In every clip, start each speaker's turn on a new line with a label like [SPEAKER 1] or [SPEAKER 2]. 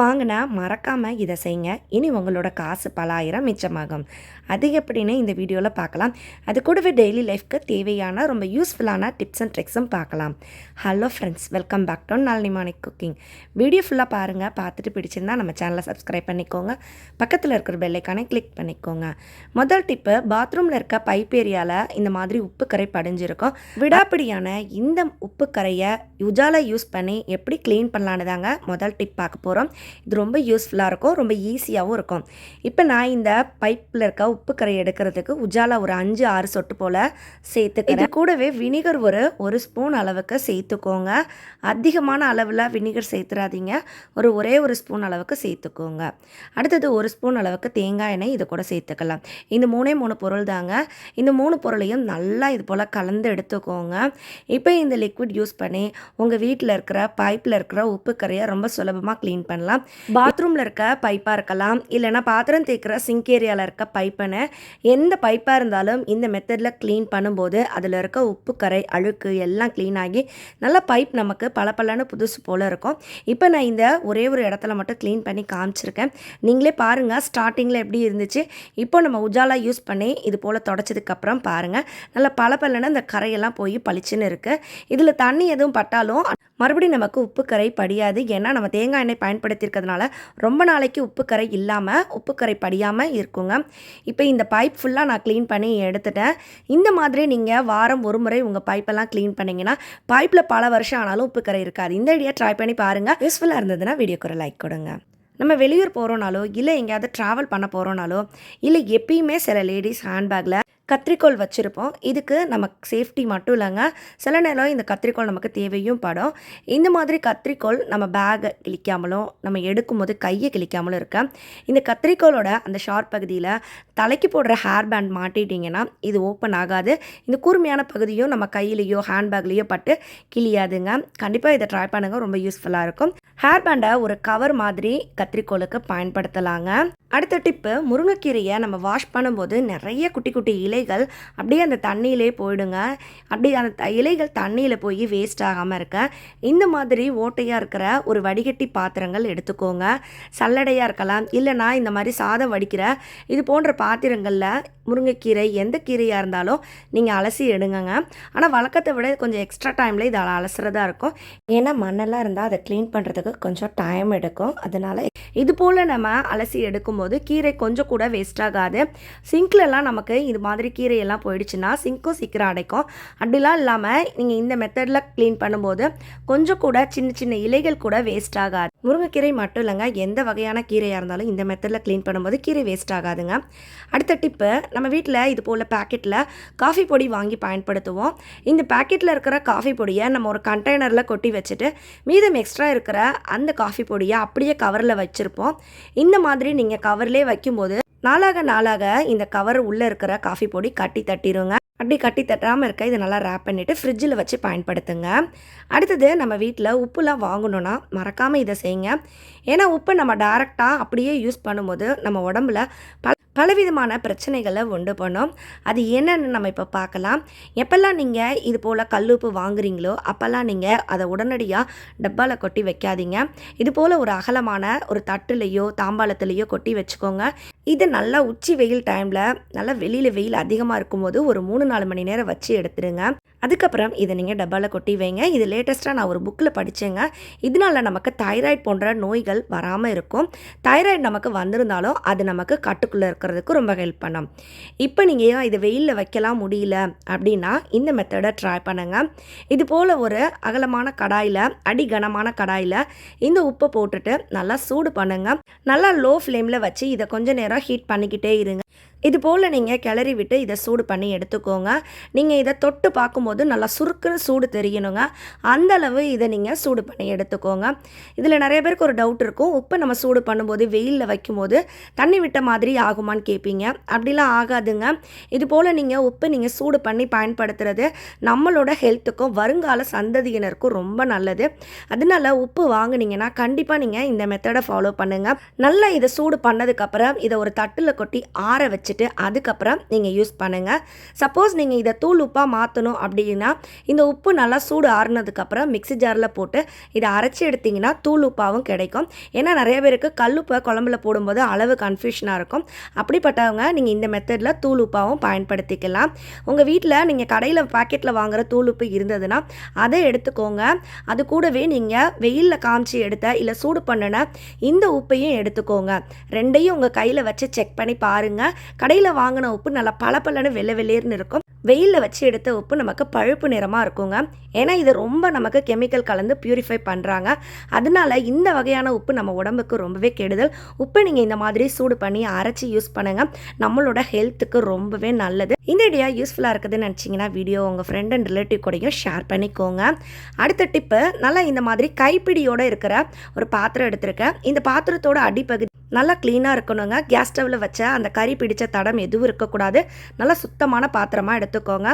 [SPEAKER 1] வாங்கினா மறக்காமல் இதை செய்யுங்க. இனி உங்களோட காசு பலாயிரம் மிச்சமாகும். அது எப்படின்னு இந்த வீடியோவில் பார்க்கலாம். அது கூடவே டெய்லி லைஃப்க்கு தேவையான ரொம்ப யூஸ்ஃபுல்லான டிப்ஸ் அண்ட் ட்ரிக்ஸும் பார்க்கலாம். Hello friends welcome back to Nalini morning cooking video ஃபுல்லாக பாருங்கள் பார்த்துட்டு பிடிச்சிருந்தா நம்ம சேனலை சப்ஸ்கிரைப் பண்ணிக்கோங்க. பக்கத்தில் இருக்கிற பெல்லைக்கானே கிளிக் பண்ணிக்கோங்க. முதல் டிப்பு பாத்ரூமில் இருக்க பைப் ஏரியாவில் இந்த மாதிரி உப்பு கரை படிஞ்சிருக்கும். விடாப்பிடியான இந்த உப்புக்கரையை உஜாலா யூஸ் பண்ணி எப்படி க்ளீன் பண்ணலான்னு தாங்க முதல் டிப் பார்க்க போகிறோம் இது ரொம்ப யூஸ்ஃபுல்லாக இருக்கும் ரொம்ப ஈஸியாகவும் இருக்கும். இப்போ நான் இந்த பைப்பில் இருக்க உப்பு கரை எடுக்கிறதுக்கு உஜாலா ஒரு அஞ்சு ஆறு சொட்டு போல் சேர்த்துக்கிறேன். இது கூடவே வினிகர் ஒரு ஒரு ஸ்பூன் அளவுக்கு சேர்த்துக்கோங்க. அதிகமான அளவில் வினிகர் சேர்த்துறாதீங்க. ஒரு ஒரே ஒரு ஸ்பூன் அளவுக்கு சேர்த்துக்கோங்க. அடுத்தது ஒரு ஸ்பூன் அளவுக்கு தேங்காய் எண்ணெய் இது கூட சேர்த்துக்கலாம். இந்த மூணே மூணு பொருள் தாங்க. இந்த மூணு பொருளையும் நல்லா இது போல் கலந்து எடுத்துக்கோங்க. இப்போ இந்த லிக்விட் யூஸ் பண்ணி உங்கள் வீட்டில் இருக்கிற பைப்பில் இருக்கிற உப்பு கரையை ரொம்ப சுலபமாக க்ளீன் பண்ணலாம். பாத்ரூமில் இருக்க பைப்பாக இருக்கலாம் இல்லைனா பாத்திரம் தேய்க்கிற சிங்க் ஏரியாவில் இருக்க பைப்பனை எந்த பைப்பாக இருந்தாலும் இந்த மெத்தடில் க்ளீன் பண்ணும்போது அதில் இருக்க உப்பு கரை அழுக்கு எல்லாம் க்ளீன் ஆகி நல்லா பைப் நமக்கு பளபளன்னு புதுசு போல் இருக்கும். இப்போ நான் இந்த ஒரே ஒரு இடத்துல மட்டும் க்ளீன் பண்ணி காமிச்சிருக்கேன். நீங்களே பாருங்கள் ஸ்டார்டிங்கில் எப்படி இருந்துச்சு. இப்போ நம்ம உஜாலா யூஸ் பண்ணி இது போல் தொடச்சதுக்கப்புறம் பாருங்கள் நல்லா பளபளன்னு அந்த கரையெல்லாம் போய் பளிச்சுன்னு இருக்குது இதில் தண்ணி எதுவும் பட்டாலும் மறுபடியும் நமக்கு உப்பு கரை படியாது. ஏன்னா நம்ம தேங்காய் எண்ணெய் பயன்படுத்தியிருக்கிறதுனால ரொம்ப நாளைக்கு உப்பு கரை இல்லாமல் உப்பு கரை படியாமல் இருக்குங்க. இப்போ இந்த பைப் ஃபுல்லாக நான் க்ளீன் பண்ணி எடுத்துட்டேன். இந்த மாதிரி நீங்கள் வாரம் ஒரு முறை உங்கள் பைப்பெல்லாம் க்ளீன் பண்ணிங்கன்னா பைப்பில் பல வருஷம் ஆனாலும் உப்பு கரை இருக்காது. இந்த ஐடியா ட்ரை பண்ணி பாருங்கள் யூஸ்ஃபுல்லாக இருந்ததுன்னா வீடியோக்கு ஒரு லைக் கொடுங்க. நம்ம வெளியூர் போகிறோனாலோ இல்லை எங்கேயாவது ட்ராவல் பண்ண போகிறோனாலோ இல்லை எப்பயுமே சில லேடிஸ் ஹேண்ட்பேக்கில் கத்திரிக்கோல் வச்சுருப்போம். இதுக்கு நமக்கு சேஃப்டி மட்டும் இல்லைங்க. சில நேரம் இந்த கத்திரிக்கோல் நமக்கு தேவையும் படும். இந்த மாதிரி கத்திரிக்கோல் நம்ம பேகை கிழிக்காமலும் நம்ம எடுக்கும்போது கையை கிழிக்காமலும் இருக்க இந்த கத்திரிக்கோளோட அந்த ஷார்ப் பகுதியில் தலைக்கு போடுற ஹேர் பேண்ட் மாட்டிட்டிங்கன்னா இது ஓப்பன் ஆகாது. இந்த கூர்மையான பகுதியும் நம்ம கையிலேயோ ஹேண்ட்பேக்லேயோ பட்டு கிழியாதுங்க. கண்டிப்பாக இதை ட்ரை பண்ணுங்கள் ரொம்ப யூஸ்ஃபுல்லாக இருக்கும். ஹேர் பேண்டை ஒரு கவர் மாதிரி கத்திரிக்கோலுக்கு பயன்படுத்தலாங்க. அடுத்த டிப்பு முருங்கைக்கீரையை நம்ம வாஷ் பண்ணும்போது நிறைய குட்டி குட்டி இலைகள் அப்படியே அந்த தண்ணியிலே போயிடுங்க. அப்படியே அந்த த- இலைகள் தண்ணியில் போய் வேஸ்ட் ஆகாமல் இருக்க. இந்த மாதிரி ஓட்டையாக இருக்கிற ஒரு வடிகட்டி பாத்திரங்கள் எடுத்துக்கோங்க. சல்லடையாக இருக்கலாம் இல்லைனா இந்த மாதிரி சாதம் வடிக்கிற இது போன்ற பாத்திரங்களில் முருங்கைக்கீரை எந்த கீரையாக இருந்தாலும் நீங்கள் அலசி எடுங்கங்க. ஆனால் வழக்கத்தை விட கொஞ்சம் எக்ஸ்ட்ரா டைமில் இதை அலசுறதா இருக்கும். ஏன்னா மண்ணெல்லாம் இருந்தால் அதை க்ளீன் பண்ணுறதுக்கு கொஞ்சம் டைம் எடுக்கும். அதனால் இது போல் நம்ம அலசி எடுக்கும்போது கீரை கொஞ்சம் கூட வேஸ்ட் ஆகாது. சிங்க்லலாம் நமக்கு இது மாதிரி கீரையெல்லாம் போயிடுச்சுன்னா சிங்க்கும் சீக்கிரம் அடைக்கும். அப்படிலாம் இல்லாமல் நீங்கள் இந்த மெத்தடில் க்ளீன் பண்ணும்போது கொஞ்சம் கூட சின்ன சின்ன இலைகள் கூட வேஸ்ட் ஆகாது. முருங்கைக்கீரை மட்டும் இல்லைங்க. எந்த வகையான கீரையாக இருந்தாலும் இந்த மெத்தடில் க்ளீன் பண்ணும்போது கீரை வேஸ்ட் ஆகாதுங்க. அடுத்த டிப்பு நம்ம வீட்டில் இது போல் பேக்கெட்டில் காஃபி பொடி வாங்கி பயன்படுத்துவோம். இந்த பேக்கெட்டில் இருக்கிற காஃபி பொடியை நம்ம ஒரு கண்டெய்னரில் கொட்டி வச்சுட்டு மீதம் எக்ஸ்ட்ரா இருக்கிற அந்த காஃபி பொடியை அப்படியே கவரில் வச்சுருப்போம். இந்த மாதிரி நீங்கள் கவர்லேயே வைக்கும்போது நாளாக நாளாக இந்த கவர் உள்ளே இருக்கிற காஃபி பொடி கட்டி தட்டிடுங்க அப்படி கட்டி தட்டாமல் இருக்க இதை நல்லா ரேப் பண்ணிவிட்டு ஃப்ரிட்ஜில் வச்சு பயன்படுத்துங்க. அடுத்தது நம்ம வீட்டில் உப்புலாம் வாங்கணுன்னா மறக்காமல் இதை செய்யுங்க. ஏன்னா உப்பு நம்ம டேரெக்டாக அப்படியே யூஸ் பண்ணும்போது நம்ம உடம்புல பல பலவிதமான பிரச்சனைகளை உண்டு பண்ணும். அது என்னென்னு நம்ம இப்போ பார்க்கலாம். எப்போல்லாம் நீங்கள் இது போல் கல்லுப்பு வாங்குறீங்களோ அப்போல்லாம் நீங்கள் அதை உடனடியாக டப்பாவில் கொட்டி வைக்காதீங்க. இது போல் ஒரு அகலமான ஒரு தட்டுலேயோ தாம்பாளத்துலேயோ கொட்டி வச்சுக்கோங்க. இது நல்லா உச்சி வெயில் டைமில் நல்லா வெளியில் வெயில் அதிகமாக இருக்கும்போது ஒரு மூணு நாலு மணி நேரம் வச்சு எடுத்துருங்க. அதுக்கப்புறம் இதை நீங்கள் டப்பாவில் கொட்டி வைங்க. இது லேட்டஸ்ட்டாக நான் ஒரு புக்கில் படித்தேங்க இதனால நமக்கு தைராய்டு போன்ற நோய்கள் வராமல் இருக்கும். தைராய்டு நமக்கு வந்திருந்தாலும் அது நமக்கு கட்டுக்குள்ளே இருக்கிறதுக்கு ரொம்ப ஹெல்ப் பண்ணும். இப்போ நீங்கள் ஏன் இதை வெயிலில் வைக்கலாம் முடியல அப்படின்னா இந்த மெத்தடை ட்ரை பண்ணுங்கள் இது போல் ஒரு அகலமான கடாயில் அடி கனமான கடாயில் இந்த உப்பை போட்டுட்டு நல்லா சூடு பண்ணுங்கள் நல்லா லோ ஃப்ளேமில் வச்சு இதை கொஞ்ச நேரம் ஹீட் பண்ணிக்கிட்டே இருங்க. இது போல் நீங்கள் கிளறி விட்டு இதை சூடு பண்ணி எடுத்துக்கோங்க. நீங்கள் இதை தொட்டு பார்க்கும்போது நல்லா சுருக்குன்னு சூடு தெரியணுங்க. அந்தளவு இதை நீங்கள் சூடு பண்ணி எடுத்துக்கோங்க. இதில் நிறைய பேருக்கு ஒரு டவுட் இருக்கும். உப்பை நம்ம சூடு பண்ணும்போது வெயிலில் வைக்கும்போது தண்ணி விட்ட மாதிரி ஆகுமான்னு கேட்பீங்க அப்படிலாம் ஆகாதுங்க. இது போல் நீங்கள் உப்பு நீங்கள் சூடு பண்ணி பயன்படுத்துறது நம்மளோட ஹெல்த்துக்கும் வருங்கால சந்ததியினருக்கும் ரொம்ப நல்லது. அதனால உப்பு வாங்குனீங்கன்னா கண்டிப்பாக நீங்கள் இந்த மெத்தடை ஃபாலோ பண்ணுங்கள் நல்லா இதை சூடு பண்ணதுக்கப்புறம் இதை ஒரு தட்டில் கொட்டி ஆற வச்சு வச்சுட்டு அதுக்கப்புறம் நீங்கள் யூஸ் பண்ணுங்கள் சப்போஸ் நீங்கள் இதை தூள் உப்பாக மாற்றணும் அப்படின்னா இந்த உப்பு நல்லா சூடு ஆறுனதுக்கப்புறம் மிக்ஸி ஜாரில் போட்டு இதை அரைச்சி எடுத்திங்கன்னா தூள் உப்பாகவும் கிடைக்கும். ஏன்னா நிறைய பேருக்கு கல்லுப்பை குழம்புல போடும்போது அளவு கன்ஃபியூஷனாக இருக்கும். அப்படிப்பட்டவங்க நீங்கள் இந்த மெத்தடில் தூள் உப்பாகவும் பயன்படுத்திக்கலாம். உங்கள் வீட்டில் நீங்கள் கடையில் பாக்கெட்டில் வாங்குகிற தூள் உப்பு இருந்ததுன்னா அதை எடுத்துக்கோங்க. அது கூடவே நீங்கள் வெயிலில் காமிச்சு எடுத்த இல்லை சூடு பண்ணின இந்த உப்பையும் எடுத்துக்கோங்க. ரெண்டையும் உங்கள் கையில் வச்சு செக் பண்ணி பாருங்கள் கடையில் வாங்கின உப்பு நல்லா பளபளன்னு வெள்ளை வெளியேறுன்னு இருக்கும். வெயிலில் வச்சு எடுத்த உப்பு நமக்கு பழுப்பு நிறமாக இருக்குங்க. ஏன்னா இது ரொம்ப நமக்கு கெமிக்கல் கலந்து பியூரிஃபை பண்ணுறாங்க அதனால இந்த வகையான உப்பு நம்ம உடம்புக்கு ரொம்பவே கெடுதல். உப்பை நீங்கள் இந்த மாதிரி சூடு பண்ணி அரைச்சி யூஸ் பண்ணுங்கள் நம்மளோட ஹெல்த்துக்கு ரொம்பவே நல்லது. இந்த ஐடியா யூஸ்ஃபுல்லாக இருக்குதுன்னு நினச்சிங்கன்னா வீடியோ உங்கள் ஃப்ரெண்ட் அண்ட் ரிலேட்டிவ் கூடயும் ஷேர் பண்ணிக்கோங்க. அடுத்த டிப்பு நல்லா இந்த மாதிரி கைப்பிடியோடு இருக்கிற ஒரு பாத்திரம் எடுத்திருக்கேன். இந்த பாத்திரத்தோட அடிப்பகுதி நல்லா க்ளீனாக இருக்கணுங்க. கேஸ் ஸ்டவ்வில் வச்ச அந்த கறி பிடிச்ச தடம் எதுவும் இருக்கக்கூடாது. நல்லா சுத்தமான பாத்திரமாக எடுத்துக்கோங்க.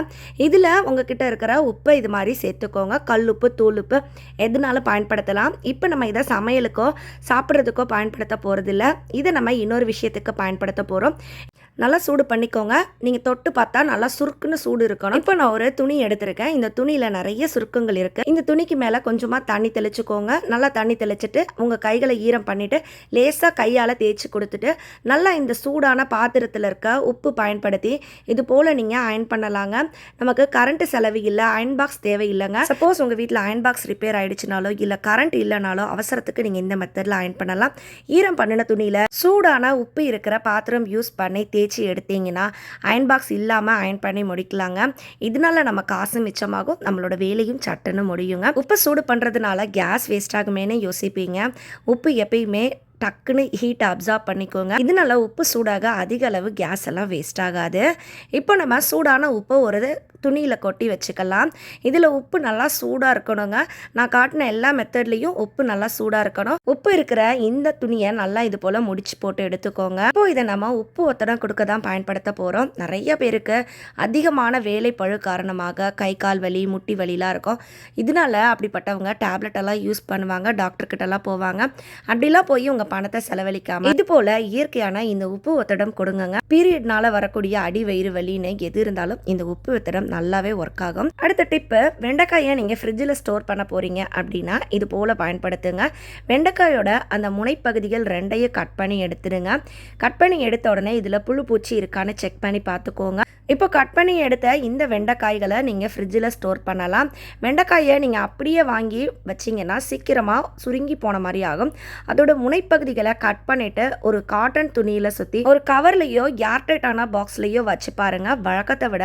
[SPEAKER 1] இதில் உங்ககிட்ட இருக்கிற உப்பு இது மாதிரி சேர்த்துக்கோங்க. கல்லுப்பு தூளுப்பு எதுனாலும் பயன்படுத்தலாம். இப்போ நம்ம இதை சமையலுக்கோ சாப்பிட்றதுக்கோ பயன்படுத்த போகிறதில்ல இதை நம்ம இன்னொரு விஷயத்துக்கு பயன்படுத்த போகிறோம் நல்லா சூடு பண்ணிக்கோங்க. நீங்கள் தொட்டு பார்த்தா நல்லா சுருக்குன்னு சூடு இருக்கணும். இப்போ நான் ஒரு துணி எடுத்திருக்கேன். இந்த துணியில் நிறைய சுருக்கங்கள் இருக்குது இந்த துணிக்கு மேலே கொஞ்சமாக தண்ணி தெளிச்சுக்கோங்க. நல்லா தண்ணி தெளிச்சுட்டு உங்கள் கைகளை ஈரம் பண்ணிவிட்டு லேசாக கையால் தேய்ச்சி கொடுத்துட்டு நல்லா இந்த சூடான பாத்திரத்தில் இருக்க உப்பு பயன்படுத்தி இது போல் நீங்கள் அயன் பண்ணலாங்க. நமக்கு கரண்ட் செலவு இல்லை அயன் பாக்ஸ் தேவையில்லைங்க. சப்போஸ் உங்கள் வீட்டில் அயன் பாக்ஸ் ரிப்பேர் ஆகிடுச்சினாலோ இல்லை கரண்ட் இல்லைனாலோ அவசரத்துக்கு நீங்கள் இந்த மெத்தடில் அயன் பண்ணலாம். ஈரம் பண்ணின துணியில் சூடான உப்பு இருக்கிற பாத்திரம் யூஸ் பண்ணி தேய்ச்சி எடுத்தீங்கன்னா அயன் பாக்ஸ் இல்லாமல் அயன் பண்ணி முடிக்கலாங்க. இதனால நம்ம காசு மிச்சமாகும் நம்மளோட வேலையும் சட்டுன்னு முடியுங்க. உப்பு சூடு பண்ணுறதுனால கேஸ் வேஸ்ட் ஆகுமேனு யோசிப்பீங்க. உப்பு எப்பயுமே டக்குன்னு ஹீட் அப்சார்ப் பண்ணிக்கோங்க. இதனால உப்பு சூடாக அதிக அளவு கேஸ் எல்லாம் வேஸ்ட் ஆகாது. இப்போ நம்ம சூடான உப்பை ஒரு துணியில் கொட்டி வச்சுக்கலாம். இதில் உப்பு நல்லா சூடாக இருக்கணுங்க. நான் காட்டின எல்லா மெத்தட்லேயும் உப்பு நல்லா சூடாக இருக்கணும். உப்பு இருக்கிற இந்த துணியை நல்லா இது போல் முடிச்சு போட்டு எடுத்துக்கோங்க. இப்போ இதை நம்ம உப்பு ஒத்தடம் கொடுக்க தான் பயன்படுத்த போகிறோம் நிறைய பேருக்கு அதிகமான வேலை பழு காரணமாக கை கால் வலி முட்டி வலிலாம் இருக்கும். இதனால அப்படிப்பட்டவங்க டேப்லெட் எல்லாம் யூஸ் பண்ணுவாங்க டாக்டர் கிட்டலாம் போவாங்க. அப்படிலாம் போய் உங்கள் பணத்தை செலவழிக்காம இது போல் இயற்கையான இந்த உப்பு ஒத்தடம் கொடுங்க பீரியட்னால வரக்கூடிய அடி வயிறு வலின்னு எது இருந்தாலும் இந்த உப்பு ஒத்தடம் நல்லாவே ஒர்க் ஆகும். அடுத்த டிப்பு வெண்டைக்காயை நீங்கள் ஃப்ரிட்ஜில் ஸ்டோர் பண்ண போகிறீங்க அப்படின்னா இது போல் பயன்படுத்துங்க. வெண்டைக்காயோட அந்த முனைப்பகுதிகள் ரெண்டையும் கட் பண்ணி எடுத்துடுங்க. கட் பண்ணி எடுத்த உடனே இதில் புழு பூச்சி இருக்கான்னு செக் பண்ணி பார்த்துக்கோங்க. இப்போ கட் பண்ணி எடுத்த இந்த வெண்டைக்காய்களை நீங்கள் ஃப்ரிட்ஜில் ஸ்டோர் பண்ணலாம். வெண்டைக்காயை நீங்கள் அப்படியே வாங்கி வச்சிங்கன்னா சீக்கிரமாக சுருங்கி போன மாதிரி ஆகும். அதோட முனைப்பகுதிகளை கட் பண்ணிவிட்டு ஒரு காட்டன் துணியில் சுற்றி ஒரு கவர்லேயோ ஏர்டைட்டான பாக்ஸ்லேயோ வச்சு பாருங்கள் வழக்கத்தை விட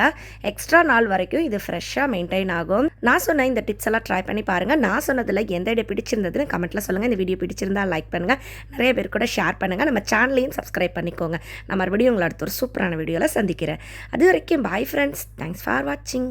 [SPEAKER 1] எக்ஸ்ட்ரா நாள் வரைக்கும் இது ஃப்ரெஷ்ஷாக மெயின்டைன் ஆகும். நான் சொன்ன இந்த டிப்ஸ் எல்லாம் ட்ரை பண்ணி பாருங்கள் நான் சொன்னதில் எந்த இடம் பிடிச்சிருந்ததுன்னு கமெண்ட்டில் சொல்லுங்கள் இந்த வீடியோ பிடிச்சிருந்தா லைக் பண்ணுங்கள் நிறைய பேர் கூட ஷேர் பண்ணுங்கள் நம்ம சேனலையும் சப்ஸ்கிரைப் பண்ணிக்கோங்க. நான் மறுபடியும் உங்களை அடுத்த ஒரு சூப்பரான வீடியோவில் சந்திக்கிறேன். அது வரைக்கும். பாய் ஃப்ரெண்ட்ஸ் தேங்க்ஸ் ஃபார் வாட்சிங்